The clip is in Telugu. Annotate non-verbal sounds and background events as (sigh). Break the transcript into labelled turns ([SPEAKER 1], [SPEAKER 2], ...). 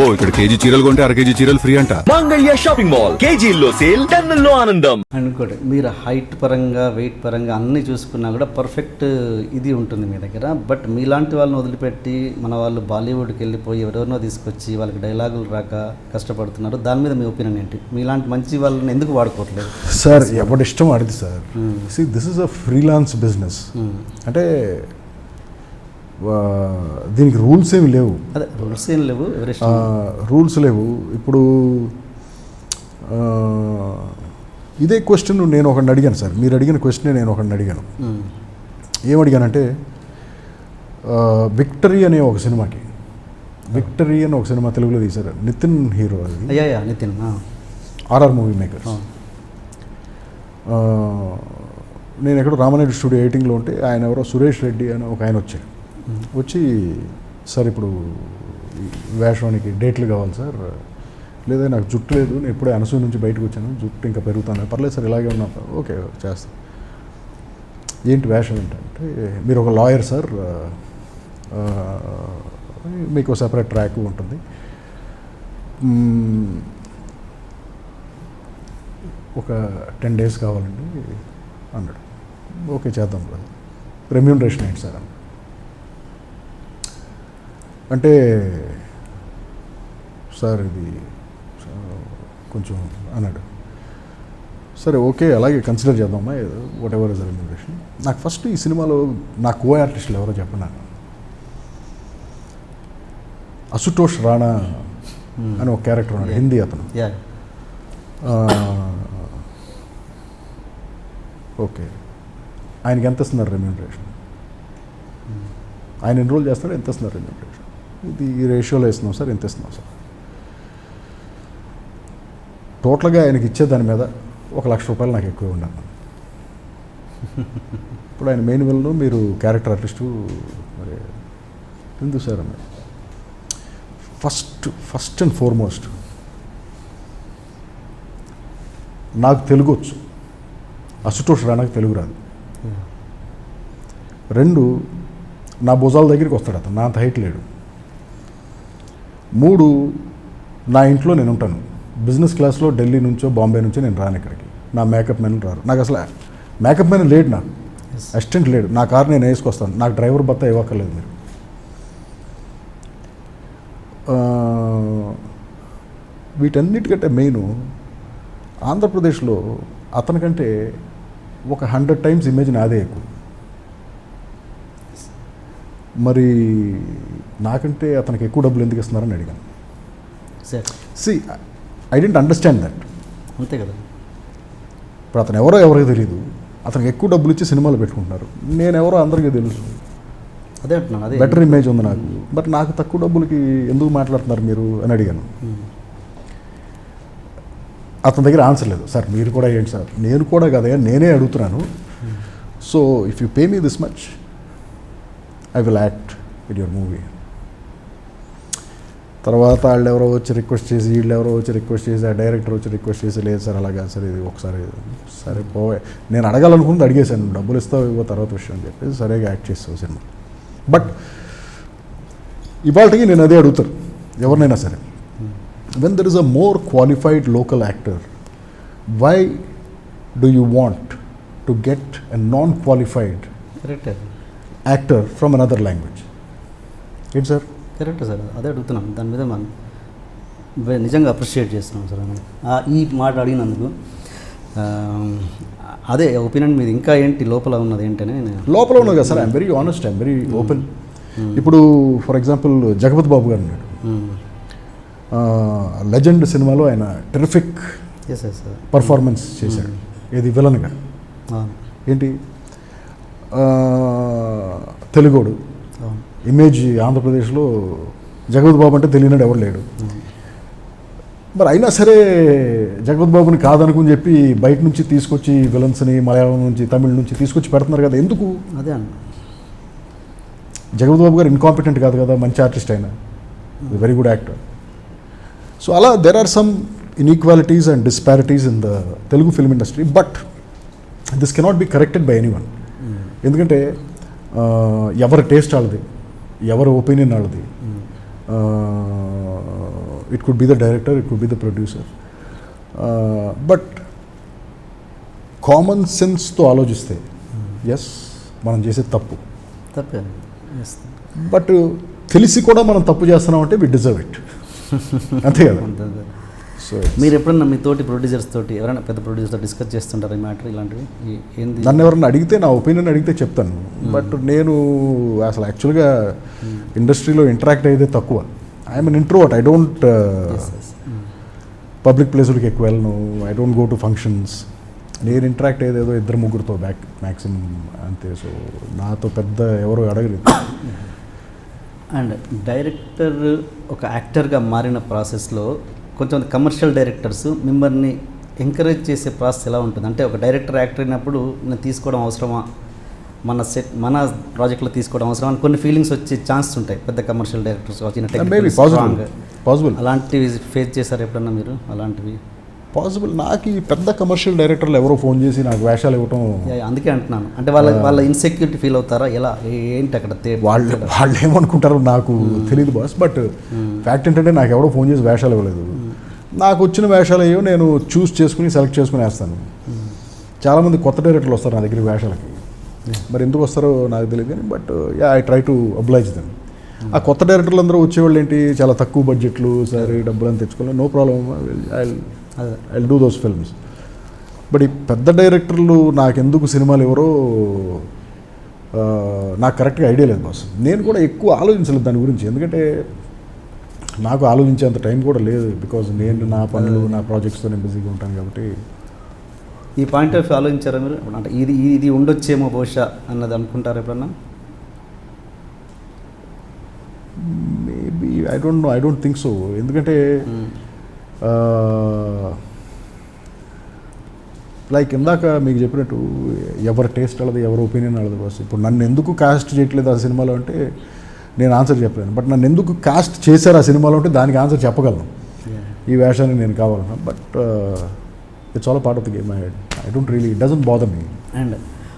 [SPEAKER 1] అబ్బో ఇక్కడ కేజీ చీరలు కొంటే అర కేజీ చీరలు ఫ్రీ అంట.
[SPEAKER 2] మంగళ్య షాపింగ్ మాల్ కేజీల్లో సేల్ టన్నుల్లో ఆనందం.
[SPEAKER 3] అనుకోండి మీరు హైట్ పరంగా వెయిట్ పరంగా అన్నీ చూసుకున్నా కూడా పర్ఫెక్ట్ ఇది ఉంటుంది మీ దగ్గర. బట్ మీలాంటి వాళ్ళని వదిలిపెట్టి మన వాళ్ళు బాలీవుడ్కి వెళ్ళిపోయి ఎవరెవరినో తీసుకొచ్చి వాళ్ళకి డైలాగులు రాక కష్టపడుతున్నారు. దాని మీద మీ ఒపీనియన్ ఏంటి? మీలాంటి మంచి వాళ్ళని ఎందుకు వాడుకోవట్లేదు?
[SPEAKER 4] సార్ ఎవరి ఇష్టం ఆడిది sir see this is a freelance business అంటే దీనికి రూల్స్ ఏమి లేవు
[SPEAKER 3] అదే రూల్స్ ఏం లేవు.
[SPEAKER 4] రూల్స్ లేవు ఇప్పుడు ఇదే క్వశ్చన్ నేను ఒకరిని అడిగాను సార్ మీరు అడిగిన క్వశ్చన్ నేను ఒకరిని అడిగాను. ఏమడిగానంటే విక్టరీ అనే ఒక సినిమాకి విక్టరీ అని ఒక సినిమా తెలుగులో తీశారు నితిన్ హీరో అది
[SPEAKER 3] నితిన్.
[SPEAKER 4] ఆర్ఆర్ మూవీ
[SPEAKER 3] అవును.
[SPEAKER 4] నేను ఎక్కడో రామనాయుడు స్టూడియో ఎయిటింగ్లో ఉంటే ఆయన ఎవరో సురేష్ రెడ్డి అని ఒక ఆయన వచ్చాడు వచ్చి సార్ ఇప్పుడు వేషవానికి వేషానికి డేట్లు కావాలి సార్. లేదా నాకు జుట్టు లేదు. నేను ఇప్పుడే అనసూ నుంచి బయటకు వచ్చాను. జుట్టు ఇంకా పెరుగుతాను. పర్లేదు సార్ ఇలాగే ఉన్నా. ఓకే చేస్తాను. ఏంటి వేషం ఏంటంటే మీరు ఒక లాయర్ సార్. మీకు సెపరేట్ ట్రాక్ ఉంటుంది. ఒక టెన్ డేస్ కావాలండి అన్నాడు. ఓకే చేద్దాం రెమ్యూనరేషన్ ఏంటి సార్? అన్నాడు అంటే సార్ ఇది కొంచెం అన్నాడు. సరే ఓకే అలాగే కన్సిడర్ చేద్దామా? వాట్ ఎవర్ ఇస్ రెమ్యూనరేషన్ నాకు ఫస్ట్ ఈ సినిమాలో నా కో ఆర్టిస్టులు ఎవరో చెప్పనా? అసుతోష్ రాణా అని ఒక క్యారెక్టర్ ఉన్నాడు హిందీ అతను. ఓకే. ఆయనకి ఎంత ఇస్తున్నారు రెమ్యూనరేషన్ ఆయన ఎన్రోల్ చేస్తాడు ఎంత ఇస్తున్నారు రెమ్యూనరేషన్ ఇది ఈ రేషియోలో ఇస్తున్నాం సార్ ఎంత ఇస్తున్నాం సార్? టోటల్గా ఆయనకి ఇచ్చే దాని మీద ఒక లక్ష రూపాయలు నాకు ఎక్కువ ఉండాలి. ఇప్పుడు ఆయన మెయిన్ విల్లో మీరు క్యారెక్టర్ ఆర్టిస్టు మరి ఎందుకు సార్ అన్నారు ఫస్ట్ ఫస్ట్ అండ్ ఫార్మోస్ట్ నాకు తెలుగు వచ్చు. అసుతోష్ రాణాకి తెలుగు రాదు. రెండు నా భుజాల దగ్గరికి వస్తాడు అతను. నా అంత హైట్ లేడు. మూడు నా ఇంట్లో నేను ఉంటాను బిజినెస్ క్లాస్లో ఢిల్లీ నుంచో బాంబే నుంచో నేను రాను ఇక్కడికి. నా మేకప్ మెన్ రారు. నాకు అసలు మేకప్ మెన్ లేడు నాకు. అసిస్టెంట్ లేడు. నా కార్ నేను వేసుకొస్తాను. నాకు డ్రైవర్ బత్తా ఇవ్వక్కర్లేదు మీరు. వీటన్నిటికంటే మెయిన్ ఆంధ్రప్రదేశ్లో అతనికంటే ఒక హండ్రెడ్ టైమ్స్ ఇమేజ్ నాదే ఎక్కువ. మరి నాకంటే అతనికి ఎక్కువ డబ్బులు ఎందుకు ఇస్తున్నారని అడిగాను.
[SPEAKER 3] Sir.
[SPEAKER 4] See I didn't understand that
[SPEAKER 3] అంతే కదా.
[SPEAKER 4] ఇప్పుడు అతను ఎవరో ఎవరికి తెలియదు అతనికి ఎక్కువ డబ్బులు ఇచ్చి సినిమాలు పెట్టుకుంటున్నారు. నేను ఎవరో అందరికీ తెలుసు.
[SPEAKER 3] అదే అంటున్నాను అదే.
[SPEAKER 4] బెటర్ ఇమేజ్ ఉంది నాకు. బట్ నాకు తక్కువ డబ్బులకి ఎందుకు మాట్లాడుతున్నారు మీరు అని అడిగాను.
[SPEAKER 3] మ్మ్.
[SPEAKER 4] అతని దగ్గర ఆన్సర్ లేదు. సార్ మీరు కూడా ఏంటి సార్ నేను కూడా కదా నేనే అడుగుతున్నాను. So if you pay me this much I will act in your movie తర్వాత వాళ్ళు ఎవరో వచ్చి రిక్వెస్ట్ చేసి వీళ్ళు ఎవరో వచ్చి రిక్వెస్ట్ చేసి ఆ డైరెక్టర్ వచ్చి రిక్వెస్ట్ చేసి లేదు సార్ అలాగా సార్ ఇది ఒకసారి సరే పోవే. నేను అడగాలనుకుంది అడిగేశాను డబ్బులు ఇస్తావు ఇవ్వ తర్వాత విషయం అని చెప్పేసి సరిగా యాక్ట్ చేస్తావు సినిమా. బట్ ఇవాళకి నేను అదే అడుగుతాను ఎవరినైనా సరే. When there is a more qualified local actor, why do you want to get a non qualified
[SPEAKER 3] correct
[SPEAKER 4] actor from another language? ఏంటి సార్
[SPEAKER 3] కరెక్ట్ సార్ అదే అడుగుతున్నాం. దాని మీద మనం నిజంగా అప్రిషియేట్ చేస్తున్నాం సార్ ఈ మాట అడిగినందుకు అదే ఒపీనియన్ మీద ఇంకా ఏంటి లోపల ఉన్నది ఏంటని
[SPEAKER 4] లోపల ఉన్నది కదా sir I'm very honest I'm very open ఇప్పుడు ఫర్ ఎగ్జాంపుల్ జగపతి బాబు గారు ఉన్నాడు. లెజెండ్ సినిమాలో ఆయన టెరిఫిక్ పర్ఫార్మెన్స్ చేశాడు. ఏది విలన్గా ఏంటి? తెలుగోడు. ఇమేజ్ ఆంధ్రప్రదేశ్లో జగపతి బాబు అంటే తెలియనాడు ఎవరు లేడు. మరి అయినా సరే జగపతి బాబుని కాదనుకుని చెప్పి బయట నుంచి తీసుకొచ్చి విలన్స్ని మలయాళం నుంచి తమిళ నుంచి తీసుకొచ్చి పెడుతున్నారు కదా ఎందుకు?
[SPEAKER 3] అదే అన్న.
[SPEAKER 4] జగపతి బాబు గారు ఇన్కాంపిటెంట్ కాదు కదా మంచి ఆర్టిస్ట్ అయినా వెరీ గుడ్ యాక్టర్ సో అలా there are some inequalities and disparities in the Telugu film industry but this cannot be corrected by anyone ఎందుకంటే ఎవరి టేస్ట్ వాళ్ళది? ఎవరి ఒపీనియన్ వాళ్ళది. It could be the director it could be the producer but common సెన్స్తో ఆలోచిస్తే ఎస్ మనం చేసేది తప్పు.
[SPEAKER 3] తప్పే.
[SPEAKER 4] బట్ తెలిసి కూడా మనం తప్పు చేస్తున్నాం అంటే వి డిజర్వ్ ఇట్ (laughs) అంతే కదా
[SPEAKER 3] మీరు ఎప్పుడన్నా మీ తోటి ప్రొడ్యూసర్స్ తోటి ఎవరైనా పెద్ద ప్రొడ్యూసర్తో డిస్కస్ చేస్తుంటారు ఈ మ్యాటర్ ఇలాంటివి? ఏంది?
[SPEAKER 4] నన్ను ఎవరైనా అడిగితే నా ఒపీనియన్ అడిగితే చెప్తాను. బట్ నేను అసలు యాక్చువల్గా ఇండస్ట్రీలో ఇంటరాక్ట్ అయ్యేదే తక్కువ. I'm introvert I don't. Public ప్లేసులకి ఎక్కువ వెళ్ళను. I don't go to functions నేను ఇంటరాక్ట్ అయ్యేది ఏదో ఇద్దరు ముగ్గురుతో బ్యాక్ మ్యాక్సిమం అంతే. సో నాతో పెద్ద ఎవరు అడగలేదు.
[SPEAKER 3] అండ్ డైరెక్టర్ ఒక యాక్టర్గా మారిన ప్రాసెస్లో కొంచెం కమర్షియల్ డైరెక్టర్స్ మిమ్మల్ని ఎంకరేజ్ చేసే ప్రాసెస్ ఎలా ఉంటుంది? అంటే ఒక డైరెక్టర్ యాక్టర్ అయినప్పుడు నేను తీసుకోవడం అవసరమా? మన సెట్ మన ప్రాజెక్ట్లో తీసుకోవడం అవసరమా? అని కొన్ని ఫీలింగ్స్ వచ్చే ఛాన్స్ ఉంటాయి. పెద్ద కమర్షియల్ డైరెక్టర్స్
[SPEAKER 4] మేబీ పాసిబుల్
[SPEAKER 3] అలాంటివి ఫేస్ చేశారు ఎప్పుడన్నా మీరు? అలాంటివి?
[SPEAKER 4] పాసిబుల్ నాకు ఈ పెద్ద కమర్షియల్ డైరెక్టర్లు ఎవరో ఫోన్ చేసి నాకు వేషాలు ఇవ్వటం
[SPEAKER 3] అందుకే అంటున్నాను. అంటే వాళ్ళ వాళ్ళ ఇన్సెక్యూరిటీ ఫీల్ అవుతారా? ఎలా? ఏంటి అక్కడ
[SPEAKER 4] వాళ్ళు వాళ్ళు ఏమనుకుంటారో నాకు తెలియదు బాస్ బట్ ఫ్యాక్ట్ ఏంటంటే నాకు ఎవడో ఫోన్ చేసి వేషాలు ఇవ్వలేదు. నాకు వచ్చిన వేషాలు అయ్యో నేను చూస్ చేసుకుని సెలెక్ట్ చేసుకుని వేస్తాను. చాలామంది కొత్త డైరెక్టర్లు వస్తారు నా దగ్గర వేషాలకి. మరి ఎందుకు వస్తారో నాకు తెలియదు కానీ but yeah I try to oblige them ఆ కొత్త డైరెక్టర్లు అందరూ వచ్చేవాళ్ళు ఏంటి? చాలా తక్కువ బడ్జెట్లు సరే డబ్బులు అని తెచ్చుకోవాలి no problem I I do those films but ఈ పెద్ద డైరెక్టర్లు నాకెందుకు సినిమాలు ఎవరో నాకు కరెక్ట్గా ఐడియా లేదు బాస్ నేను కూడా ఎక్కువ ఆలోచించలేదు దాని గురించి. ఎందుకంటే నాకు ఆలోచించేంత టైం కూడా లేదు బికాజ్ నేను నా పనులు నా ప్రాజెక్ట్స్తో నేను బిజీగా ఉంటాను కాబట్టి.
[SPEAKER 3] ఈ పాయింట్ ఆఫ్ వ్యూ ఆలోచించారా మీరు? అంటే ఇది ఇది ఉండొచ్చేమో బహుశా అన్నది అనుకుంటారా ఎప్పుడన్నా?
[SPEAKER 4] Maybe I don't know I don't think so ఎందుకంటే లైక్ ఇందాక మీకు చెప్పినట్టు ఎవరి టేస్ట్ వాళ్ళది ఎవరి ఒపీనియన్ వాళ్ళది బస్ ఇప్పుడు నన్ను ఎందుకు కాస్ట్ చేయట్లేదు ఆ సినిమాలో అంటే నేను ఆన్సర్ చెప్పలేను. బట్ నన్ను ఎందుకు కాస్ట్ చేశారు ఆ సినిమాలో అంటే దానికి ఆన్సర్ చెప్పగలను. ఈ వేషాన్ని నేను కావాలన్నా. But it's all part of the game I I don't really it doesn't bother me
[SPEAKER 3] and